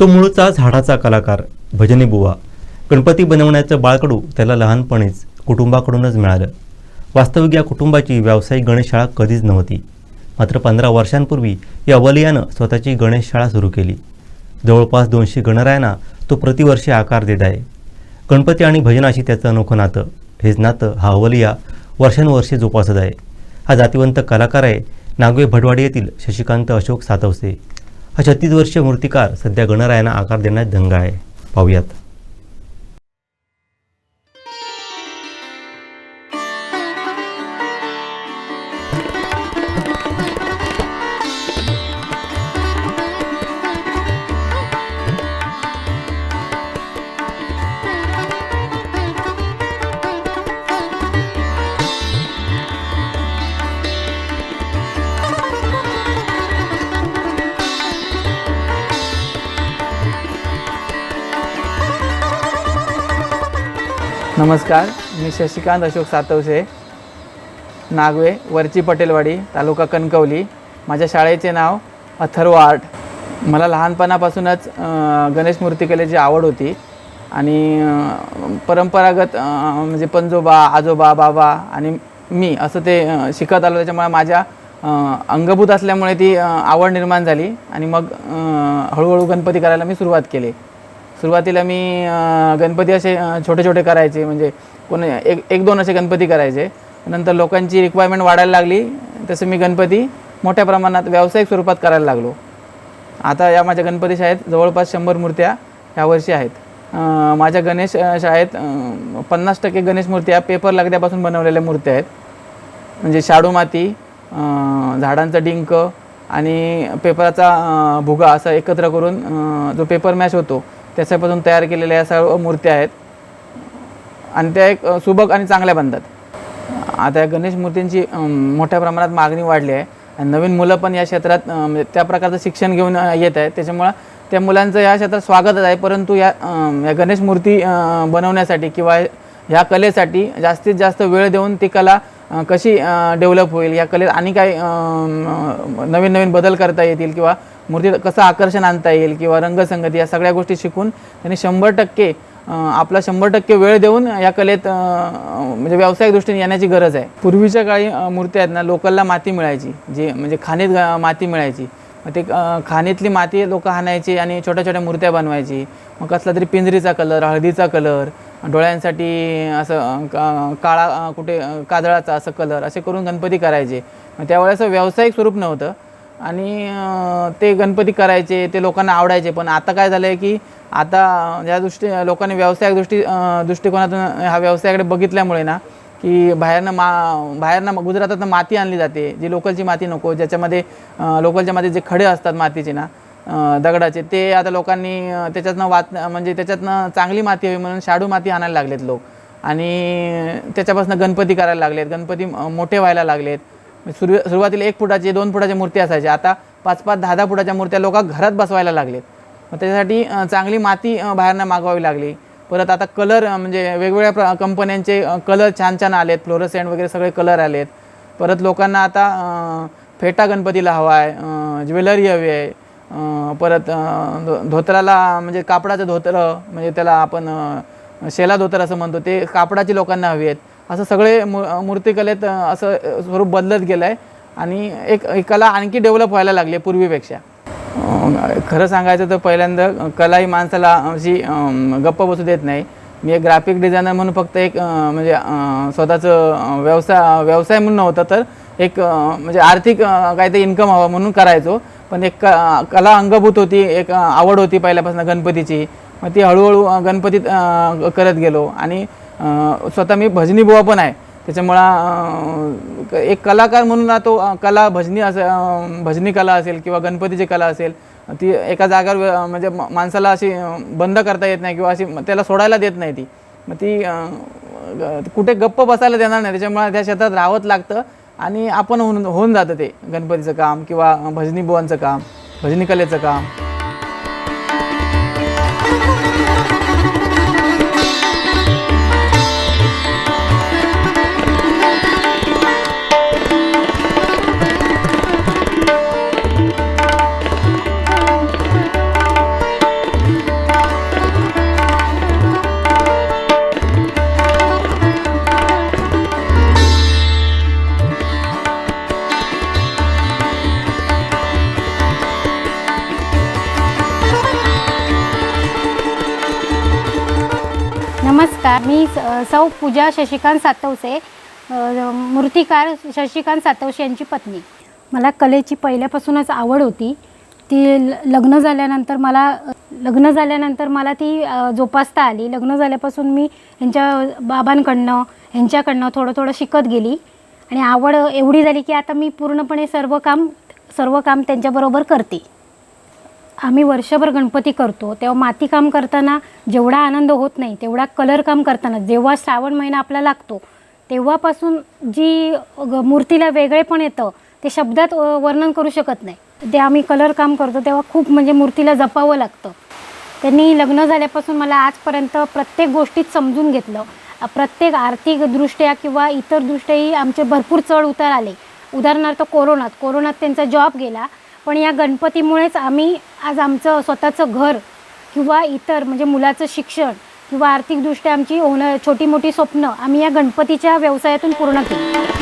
तो मूळचा झाडाचा कलाकार भजनी बुवा. गणपती बनवण्याचं बाळकडू त्याला लहानपणीच कुटुंबाकडूनच मिळालं. वास्तविक या कुटुंबाची व्यावसायिक गणेशशाळा कधीच नव्हती. मात्र पंधरा वर्षांपूर्वी या वलियानं स्वतःची गणेशशाळा सुरू केली. जवळपास दोनशे गणरायांना तो प्रतिवर्षी आकार देत आहे. गणपती आणि भजनाशी त्याचं अनोखं नातं. हेच नातं हा अवलिया वर्षानुवर्षे जोपासत आहे. हा जातिवंत कलाकार आहे. नागवे भटवाडी येथील शशिकांत अशोक सातवसे. हा छत्तीस वर्षीय मूर्तिकार सध्या गणरायांना आकार देण्यात दंग आहे. पाहूयात. नमस्कार मी शशिकांत अशोक सातवसे नागवे वरची पटेलवाडी तालुका कणकवली. माझ्या शाळेचे नाव अथर्व आर्ट. मला लहानपणापासूनच गणेश मूर्तिकलेची आवड होती आणि परंपरागत म्हणजे पंजोबा आजोबा बाबा आणि मी असं ते शिकत आलो. त्याच्यामुळे माझ्या अंगभूत असल्यामुळे ती आवड निर्माण झाली आणि मग हळूहळू गणपती करायला मी सुरुवात केली. सुरुवातीला मी गणपती असे छोटे छोटे करायचे. म्हणजे कोण एक एक दोन असे गणपती करायचे. नंतर लोकांची रिक्वायरमेंट वाढायला लागली. तसं मी गणपती मोठ्या प्रमाणात व्यावसायिक स्वरूपात करायला लागलो. आता या माझ्या गणपती शाळेत जवळपास शंभर मूर्त्या यावर्षी आहेत. माझ्या गणेश शाळेत पन्नास टक्के गणेश मूर्त्या पेपर लगद्यापासून बनवलेल्या मूर्त्या आहेत. म्हणजे शाडू माती झाडांचा डिंक आणि पेपराचा भुगा असा एकत्र करून जो पेपर मॅश होतो त्याच्यापासून तयार केलेल्या या सर्व मूर्त्या आहेत. आणि त्या एक सुबक आणि चांगल्या बनतात. आता या गणेश मूर्तींची मोठ्या प्रमाणात मागणी वाढली आहे. आणि नवीन मुलं पण या क्षेत्रात म्हणजे त्या प्रकारचं शिक्षण घेऊन येत आहेत त्याच्यामुळं त्या मुलांचं या क्षेत्रात स्वागतच आहे. परंतु या या गणेश मूर्ती बनवण्यासाठी किंवा ह्या कलेसाठी जास्तीत जास्त वेळ देऊन ती कला कशी डेव्हलप होईल? या कलेत आणि काय नवीन नवीन बदल करता येतील किंवा मूर्तीत कसं आकर्षण आणता येईल किंवा रंगसंगती या सगळ्या गोष्टी शिकून त्यांनी शंभर टक्के आपला शंभर टक्के वेळ देऊन या कलेत म्हणजे व्यावसायिक दृष्टीने येण्याची गरज आहे. पूर्वीच्या काळी मूर्त्या आहेत ना लोकलला माती मिळायची जे म्हणजे खाणीत माती मिळायची. मग ते खाणीतली माती लोक हाणायची आणि छोट्या छोट्या मूर्त्या बनवायची. मग कसला तरी पिंजरीचा कलर हळदीचा कलर डोळ्यांसाठी असं का- काळा कुठे काजळाचा असं कलर असे करून गणपती करायचे. मग त्यावेळेस असं व्यावसायिक स्वरूप नव्हतं. आणि ते गणपती करायचे ते लोकांना आवडायचे. पण आता काय झालं आहे की आता ज्या दृष्टी लोकांनी व्यावसायिक दृष्टी दृष्टिकोनातून ह्या व्यवसायाकडे बघितल्यामुळे ना की बाहेरनं मा बाहेरनं गुजरातातनं माती आणली जाते जी लोकलची माती नको ज्याच्यामध्ये लोकलच्या माती जे खडे असतात मातीचे ना दगडाचे ते आता लोकांनी त्याच्यातनं वाच म्हणजे त्याच्यातनं चांगली माती हवी म्हणून शाडू माती आणायला लागलेत लोक. आणि त्याच्यापासून गणपती करायला लागलेत गणपती मोठे व्हायला लागलेत. म्हणजे सुरू सुरुवातीला एक फुटाची दोन फुटाच्या मूर्ती असायच्या आता पाच पाच दहा दहा फुटाच्या मूर्त्या लोक घरात बसवायला लागलेत. मग त्याच्यासाठी चांगली माती बाहेरनं मागवावी लागली. परत आता कलर म्हणजे वेगवेगळ्या प्र कंपन्यांचे कलर छान छान आलेत. फ्लोरसेंट वगैरे सगळे कलर आलेत. परत लोकांना आता फेटा गणपतीला हवा आहे ज्वेलरी हवी आहे. परत धो धोतराला म्हणजे कापडाचं धोतरं म्हणजे त्याला आपण शेला धोतर असं म्हणतो ते कापडाची लोकांना हवी आहेत. असं सगळे मू मूर्तिकलेत असं स्वरूप बदलत गेलं आहे आणि एक एक कला आणखी डेव्हलप व्हायला लागली आहे पूर्वीपेक्षा. खरं सांगायचं तर पहिल्यांदा कला ही माणसाला अशी गप्प बसू देत नाही. मी एक ग्राफिक डिझायनर म्हणून फक्त एक म्हणजे स्वतःचं व्यवसाय व्यवसाय म्हणून नव्हतं तर एक म्हणजे आर्थिक काहीतरी इन्कम हवं म्हणून करायचो. पण एक क- कला अंगभूत होती एक आवड होती पहिल्यापासून गणपतीची. मग ती हळूहळू गणपतीत करत गेलो. आणि स्वतः मी भजनी बुवा पण आहे. त्याच्यामुळं एक कलाकार म्हणून ना तो कला भजनी असं भजनी कला असेल किंवा गणपतीची कला असेल ती एका जागेवर म्हणजे माणसाला अशी बंद करता येत नाही किंवा अशी त्याला सोडायला देत नाही ती. मग ती कुठे गप्प बसायला देणार नाही. त्याच्यामुळे त्या शेतात राहावंच लागतं आणि आपण होऊन होऊन जातं ते गणपतीचं काम किंवा भजनी बुवांचं काम भजनी कलेचं काम. नमस्कार मी स- सौ पूजा शशिकांत सातवसे मूर्तिकार शशिकांत सातवसे यांची पत्नी. मला कलेची पहिल्यापासूनच आवड होती. ती ल- लग्न झाल्यानंतर मला लग्न झाल्यानंतर मला ती जोपासता आली. लग्न झाल्यापासून मी यांच्या बाबांकडनं यांच्याकडनं थोडं थोडं शिकत गेली. आणि आवड एवढी झाली की आता मी पूर्णपणे सर्व काम सर्व काम त्यांच्याबरोबर करते. आम्ही वर्षभर गणपती करतो तेव्हा मातीकाम करताना जेवढा आनंद होत नाही तेवढा कलर काम करताना जेव्हा श्रावण महिना आपला लागतो तेव्हापासून जी ग- मूर्तीला वेगळेपण येतं ते शब्दात वर्णन करू शकत नाही. ते आम्ही कलर काम करतो तेव्हा खूप म्हणजे मूर्तीला जपावं लागतं. त्यांनी लग्न झाल्यापासून मला आजपर्यंत प्रत्येक गोष्टीत समजून घेतलं. प्रत्येक आर्थिकदृष्ट्या किंवा इतर दृष्ट्याही आमचे भरपूर चढ उतार आले. उदाहरणार्थ कोरोनात कोरोनात त्यांचा जॉब गेला. पण या गणपतीमुळेच आम्ही आज आमचं स्वतःचं घर किंवा इतर म्हणजे मुलाचं शिक्षण किंवा आर्थिकदृष्ट्या आमची होणं छोटी मोठी स्वप्न आम्ही या गणपतीच्या व्यवसायातून पूर्ण केली.